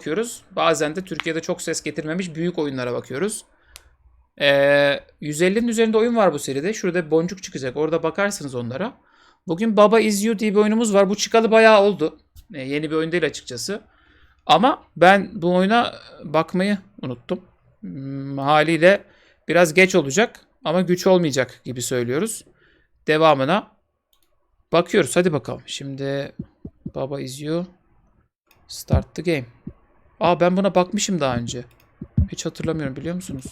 bakıyoruz. Bazen de Türkiye'de çok ses getirmemiş büyük oyunlara bakıyoruz. Ee, 150'nin üzerinde oyun var bu seride. Şurada boncuk çıkacak. Orada bakarsınız onlara. Bugün Baba Is You diye bir oyunumuz var. Bu çıkalı bayağı oldu. Ee, yeni bir oyun değil açıkçası. Ama ben bu oyuna bakmayı unuttum. Hmm, haliyle biraz geç olacak ama güç olmayacak gibi söylüyoruz. Devamına bakıyoruz. Hadi bakalım. Şimdi Baba Is You Start the game. Aa ben buna bakmışım daha önce. Hiç hatırlamıyorum biliyor musunuz?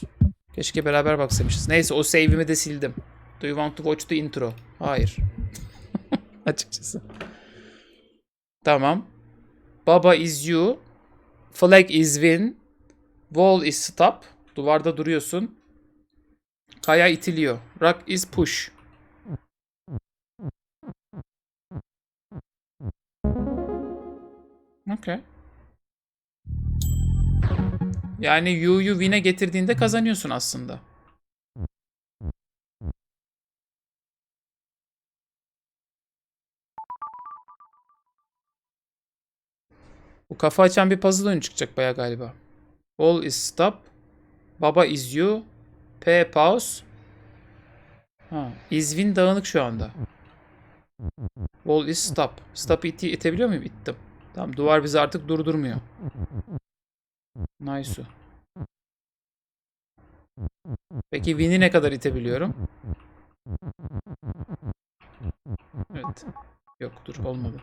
Keşke beraber baksamışız. Neyse o save'imi de sildim. Do you want to watch the intro? Hayır. Açıkçası. Tamam. Baba is you. Flag is win. Wall is stop. Duvarda duruyorsun. Kaya itiliyor. Rock is push. Okay. Yani Yu'yu win'e getirdiğinde kazanıyorsun aslında. Bu kafa açan bir puzzle oyunu çıkacak baya galiba. All is stop. Baba is you. P pause. Ha, is win dağınık şu anda. Wall is stop. Stop iti itebiliyor muyum? İttim. Tamam duvar bizi artık durdurmuyor. Nice. Peki win'i ne kadar itebiliyorum? Evet. Yok dur olmadı.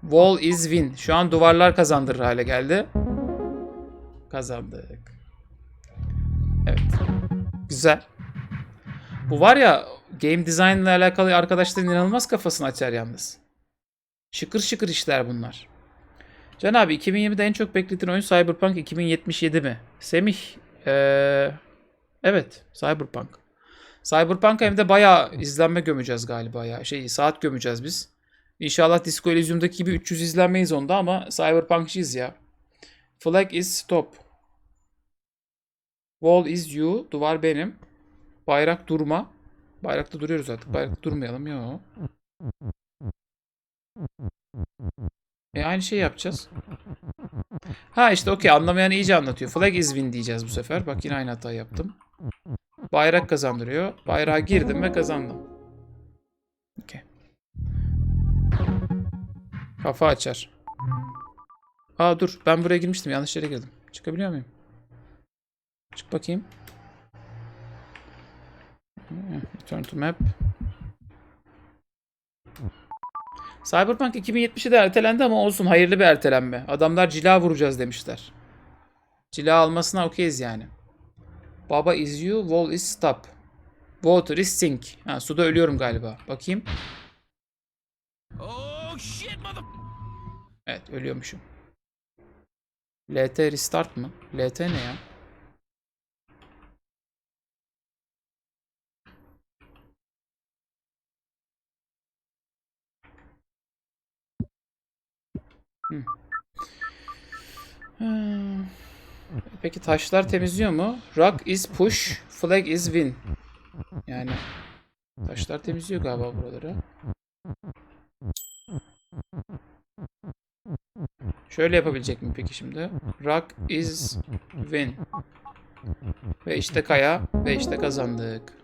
Wall is win. Şu an duvarlar kazandırır hale geldi. Kazandık. Evet. Güzel. Bu var ya game design ile alakalı arkadaşların inanılmaz kafasını açar yalnız. Şıkır şıkır işler bunlar. Can abi 2020'de en çok beklediğin oyun Cyberpunk 2077 mi? Semih ee, evet Cyberpunk. Cyberpunk hem de bayağı izlenme gömeceğiz galiba ya. Şey saat gömeceğiz biz. İnşallah Disco Elysium'daki gibi 300 izlenmeyiz onda ama Cyberpunk'çıyız ya. Flag is stop. Wall is you. Duvar benim. Bayrak durma. Bayrakta duruyoruz artık. Bayrakta durmayalım. Yo. Aynı şey yapacağız. Ha işte okey anlamayan iyice anlatıyor. Flag is win diyeceğiz bu sefer. Bak yine aynı hata yaptım. Bayrak kazandırıyor. Bayrağa girdim ve kazandım. Okey. Kafa açar. Aa dur ben buraya girmiştim yanlış yere girdim. Çıkabiliyor muyum? Çık bakayım. Hmm, Return to map. Cyberpunk 2070'i de ertelendi ama olsun hayırlı bir ertelenme. Adamlar cila vuracağız demişler. Cila almasına okeyiz yani. Baba is you, wall is stop. Water is sink. Ha, suda ölüyorum galiba. Bakayım. Oh shit, mother. Evet ölüyormuşum. LT restart mı? LT ne ya? Hmm. Peki taşlar temizliyor mu? Rock is push, flag is win. Yani taşlar temizliyor galiba buraları. Şöyle yapabilecek mi peki şimdi? Rock is win. Ve işte kaya ve işte kazandık.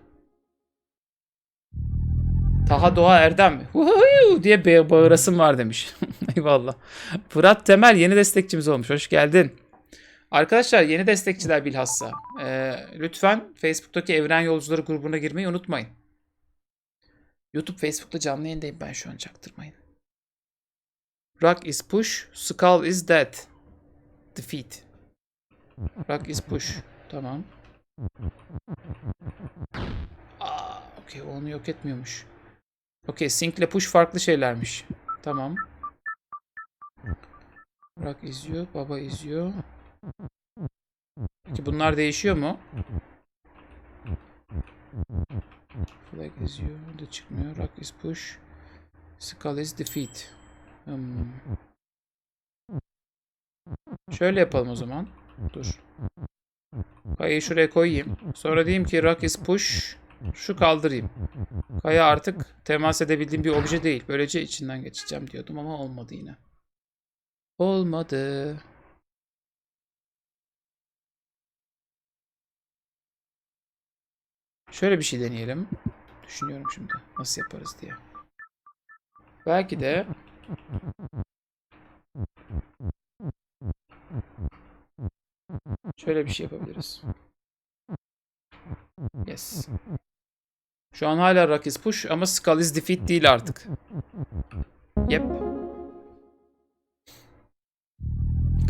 Taha Doğa Erdem Huhuyu diye bağırasım var demiş. Eyvallah. Fırat Temel yeni destekçimiz olmuş. Hoş geldin. Arkadaşlar yeni destekçiler bilhassa. Ee, lütfen Facebook'taki Evren Yolcuları grubuna girmeyi unutmayın. YouTube Facebook'ta canlı yayındayım ben şu an çaktırmayın. Rock is push, skull is dead. Defeat. Rock is push. Tamam. Aa, okey onu yok etmiyormuş. Okey sink ile push farklı şeylermiş. Tamam. Rock izliyor, baba izliyor. Peki bunlar değişiyor mu? Flag izliyor, da çıkmıyor. Rock is push. Skull is defeat. Hmm. Şöyle yapalım o zaman. Dur. Kayayı şuraya koyayım. Sonra diyeyim ki rock is push. Şu kaldırayım. Kaya artık temas edebildiğim bir obje değil. Böylece içinden geçeceğim diyordum ama olmadı yine. Olmadı. Şöyle bir şey deneyelim. Düşünüyorum şimdi nasıl yaparız diye. Belki de şöyle bir şey yapabiliriz. Yes. Şu an hala Rock is push ama Skull is defeat değil artık. Yep.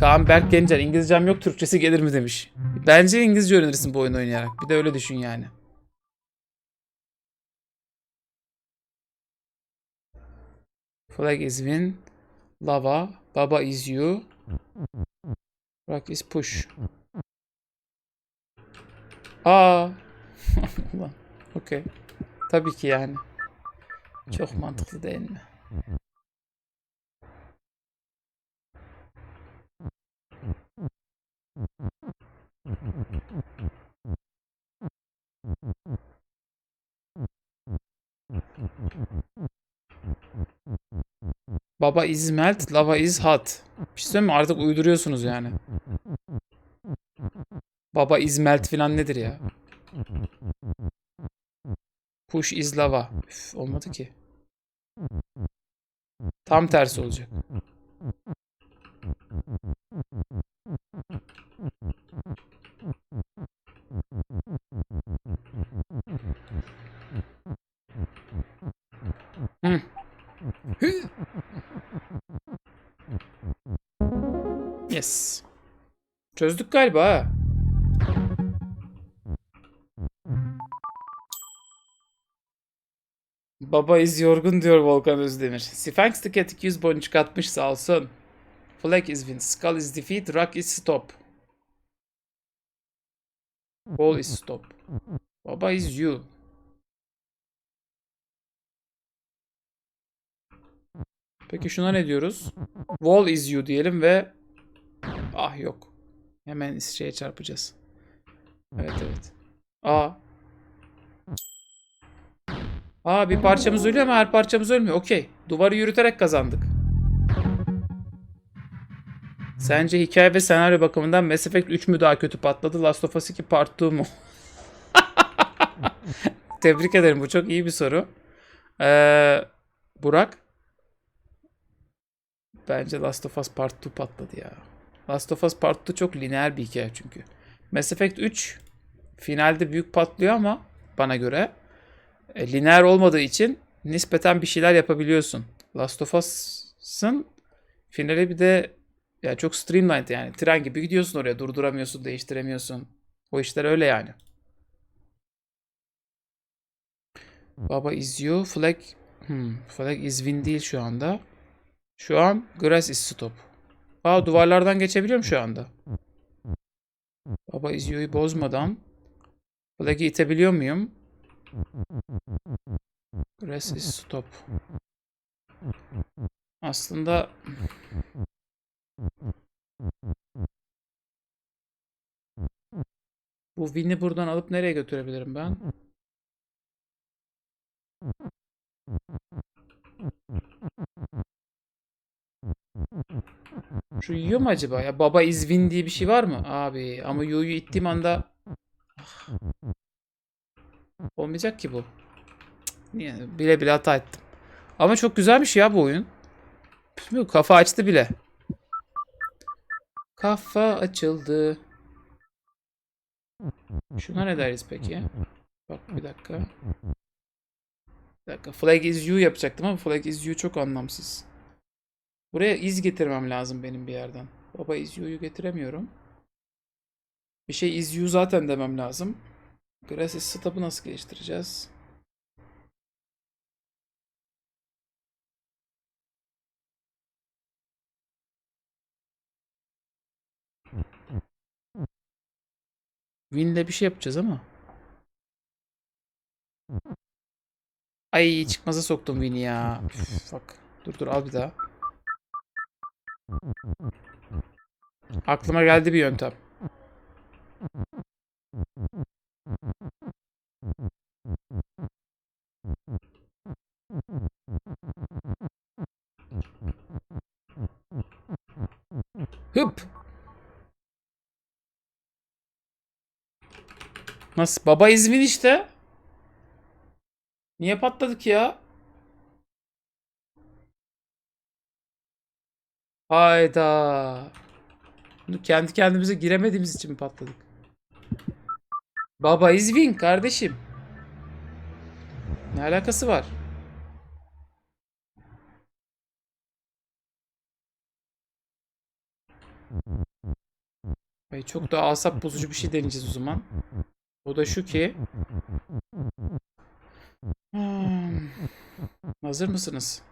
Kaan Berk Gencer İngilizcem yok Türkçesi gelir mi demiş. Bence İngilizce öğrenirsin bu oyunu oynayarak. Bir de öyle düşün yani. Flag is win. Lava. Baba is you. Rock is push. Aa. Okey. Tabii ki yani. Çok mantıklı değil mi? Baba is melt, lava is hot. Bir şey mi? Artık uyduruyorsunuz yani. Baba is melt falan nedir ya? Push is lava. Üf, olmadı ki. Tam tersi olacak. Hı. Yes. Çözdük galiba ha. Baba iz yorgun diyor Volkan Özdemir. Sphinx the Cat 200 boncuk atmış sağ olsun. Flag is win, Skull is defeat, Rock is stop. Wall is stop. Baba is you. Peki şuna ne diyoruz? Wall is you diyelim ve ah yok. Hemen şeye çarpacağız. Evet evet. Aa. Aa bir parçamız ölüyor ama her parçamız ölmüyor. Okey. Duvarı yürüterek kazandık. Sence hikaye ve senaryo bakımından Mass Effect 3 mü daha kötü patladı? Last of Us 2 Part 2 mu? Tebrik ederim. Bu çok iyi bir soru. Ee, Burak? Bence Last of Us Part 2 patladı ya. Last of Us Part 2 çok lineer bir hikaye çünkü. Mass Effect 3 finalde büyük patlıyor ama bana göre e, lineer olmadığı için nispeten bir şeyler yapabiliyorsun. Last of Us'ın finali bir de ya çok streamlined yani. Tren gibi gidiyorsun oraya. Durduramıyorsun, değiştiremiyorsun. O işler öyle yani. Baba is you. Flag hmm, flag is win değil şu anda. Şu an grass is stop. Aa duvarlardan geçebiliyorum şu anda. Baba is bozmadan flag'i itebiliyor muyum? Grass is stop. Aslında bu win'i buradan alıp nereye götürebilirim ben? Şu Yu mu acaba? Ya baba is win diye bir şey var mı? Abi ama Yu'yu ittiğim anda Ah. Olmayacak ki bu. Niye? Bile bile hata ettim. Ama çok güzelmiş ya bu oyun. Kafa açtı bile. Kafa açıldı. Şuna ne deriz peki? Bak bir dakika. Bir dakika. Flag is you yapacaktım ama flag is you çok anlamsız. Buraya iz getirmem lazım benim bir yerden. Baba is you'yu getiremiyorum. Bir şey is you zaten demem lazım. Grass is stop'ı nasıl geliştireceğiz? Win'le bir şey yapacağız ama. Ay çıkmaza soktum Win'i ya. Üf, bak. Dur dur al bir daha. Aklıma geldi bir yöntem. Hıp. Nasıl? Baba İzmir işte. Niye patladık ya? Hayda. Kendi kendimize giremediğimiz için mi patladık? Baba is kardeşim. Ne alakası var? Ay çok da asap bozucu bir şey deneyeceğiz o zaman. O da şu ki. Hmm. Hazır mısınız?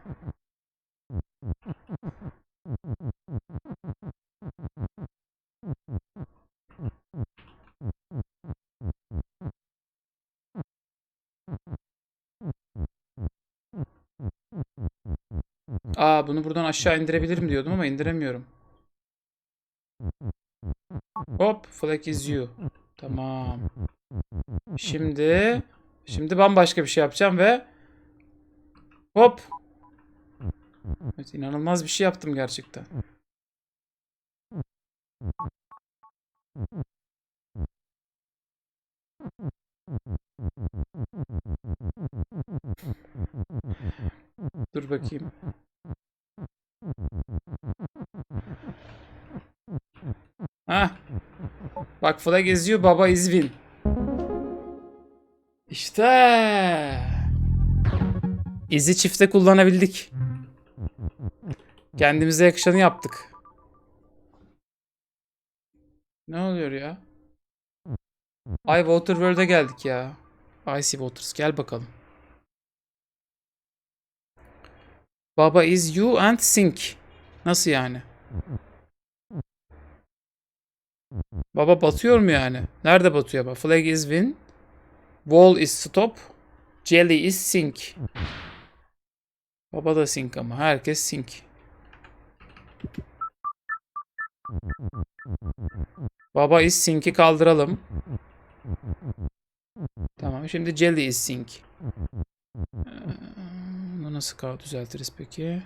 Bunu buradan aşağı indirebilirim diyordum ama indiremiyorum. Hop flag is you. Tamam. Şimdi şimdi bambaşka bir şey yapacağım ve hop. Evet, inanılmaz bir şey yaptım gerçekten. Dur bakayım. Hah. Bak flag geziyor baba is win. İşte. İzi çifte kullanabildik. Kendimize yakışanı yaptık. Ne oluyor ya? Ay Waterworld'e geldik ya. Icy Waters gel bakalım. Baba is you and sink. Nasıl yani? Baba batıyor mu yani? Nerede batıyor baba? Flag is win. Wall is stop. Jelly is sink. Baba da sink ama. Herkes sink. Baba is sink'i kaldıralım. Tamam. Şimdi Jelly is sink. Nasıl kal- düzeltiriz peki?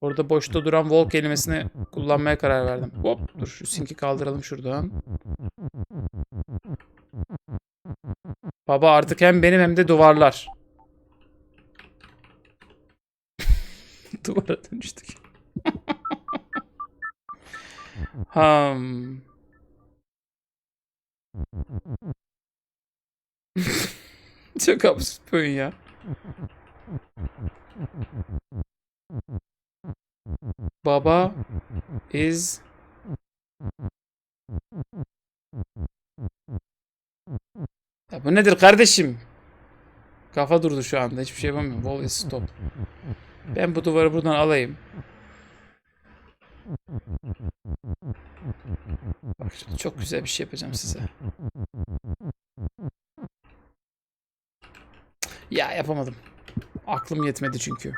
Orada boşta duran wall kelimesini kullanmaya karar verdim. Hop dur şu sinki kaldıralım şuradan. Baba artık hem benim hem de duvarlar. Duvara dönüştük. Ham. Çok absürt ya. Baba is Ya bu nedir kardeşim? Kafa durdu şu anda. Hiçbir şey yapamıyorum. Wall is stop. Ben bu duvarı buradan alayım. Bak şimdi çok güzel bir şey yapacağım size. Ya yapamadım. Aklım yetmedi çünkü.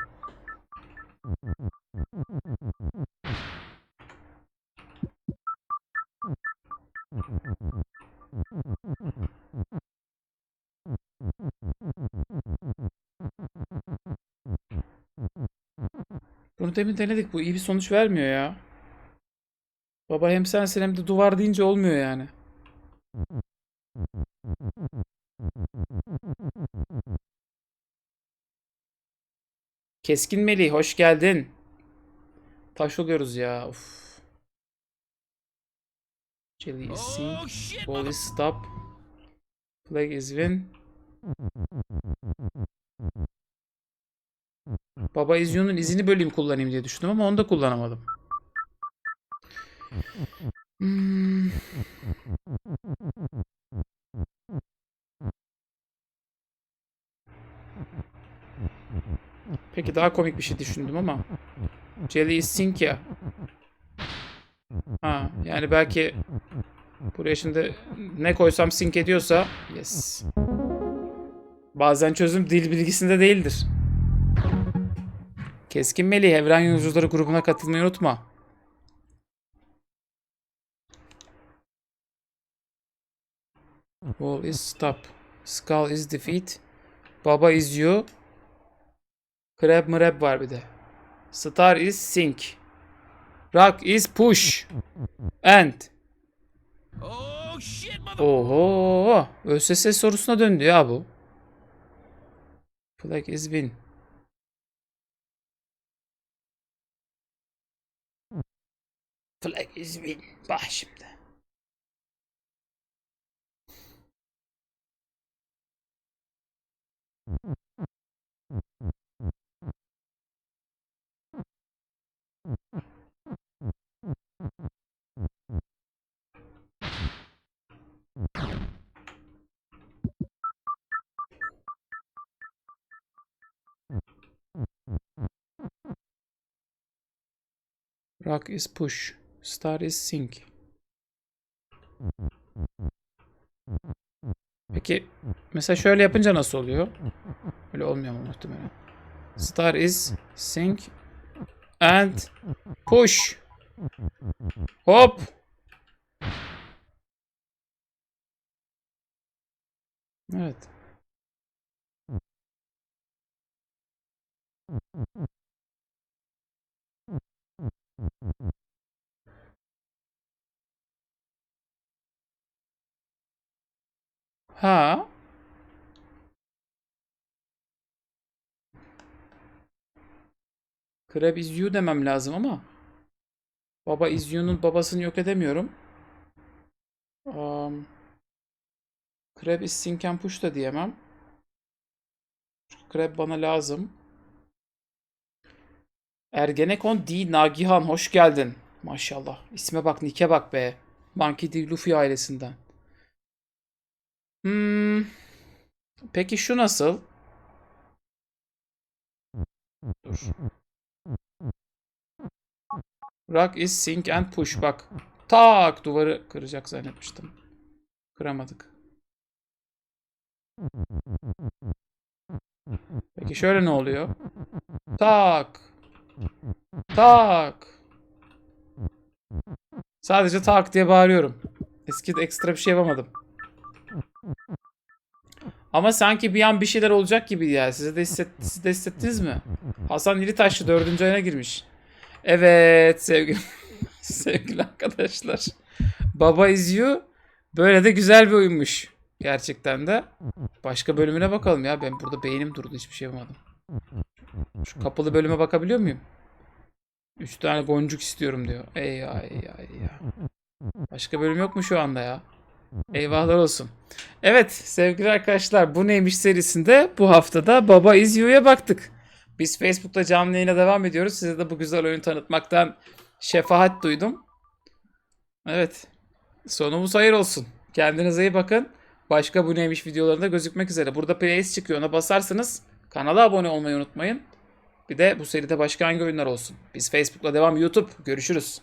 Bunu demin denedik. Bu iyi bir sonuç vermiyor ya. Baba hem sensin hem de duvar deyince olmuyor yani. Keskin Melih hoş geldin. Taş oluyoruz ya. Of. Jelly is sink. Ball is stop. Flag is win. Baba izyonun izini böleyim kullanayım diye düşündüm ama onu da kullanamadım. Hmm. Peki daha komik bir şey düşündüm ama. Jelly sink ya. Ha, yani belki buraya şimdi ne koysam sink ediyorsa yes. Bazen çözüm dil bilgisinde değildir. Keskin Melih Evren Yolcuları grubuna katılmayı unutma. Wall is stop. Skull is defeat. Baba is you. Crab mrab var bir de. Star is sink. Rock is push. And. Oh shit, mother. Oho. ÖSS sorusuna döndü ya bu. Flag is win. Flag is win. Bak şimdi. Rock is push. Star is sink. Peki mesela şöyle yapınca nasıl oluyor? Öyle olmuyor mu muhtemelen? Star is sink and push. Hop. Evet. Ha. Crab is you demem lazım ama. Baba is you'nun babasını yok edemiyorum. Um, Crab is sink and push da diyemem. Crab bana lazım. Ergenekon D. Nagihan hoş geldin. Maşallah. İsme bak, Nick'e bak be. Monkey D. Luffy ailesinden. Hmm. Peki şu nasıl? Dur. Rock is sink and push bak. Tak duvarı kıracak zannetmiştim. Kıramadık. Peki şöyle ne oluyor? Tak. Tak. Sadece tak diye bağırıyorum. Eski ekstra bir şey yapamadım. Ama sanki bir an bir şeyler olacak gibi ya. Size de, hisset, siz de hissettiniz mi? Hasan İritaşlı dördüncü ayına girmiş. Evet sevgili, sevgili arkadaşlar. Baba izliyor. Böyle de güzel bir oyunmuş. Gerçekten de. Başka bölümüne bakalım ya. Ben burada beynim durdu. Hiçbir şey yapamadım. Şu kapalı bölüme bakabiliyor muyum? Üç tane goncuk istiyorum diyor. Ey ya ey ya. Başka bölüm yok mu şu anda ya? Eyvahlar olsun. Evet sevgili arkadaşlar bu neymiş serisinde bu haftada Baba Is You'ya baktık. Biz Facebook'ta canlı yayına devam ediyoruz. Size de bu güzel oyunu tanıtmaktan şefaat duydum. Evet. Sonumuz hayır olsun. Kendinize iyi bakın. Başka bu neymiş videolarında gözükmek üzere. Burada playlist çıkıyor. Ona basarsanız kanala abone olmayı unutmayın. Bir de bu seride başka hangi oyunlar olsun. Biz Facebook'la devam. YouTube. Görüşürüz.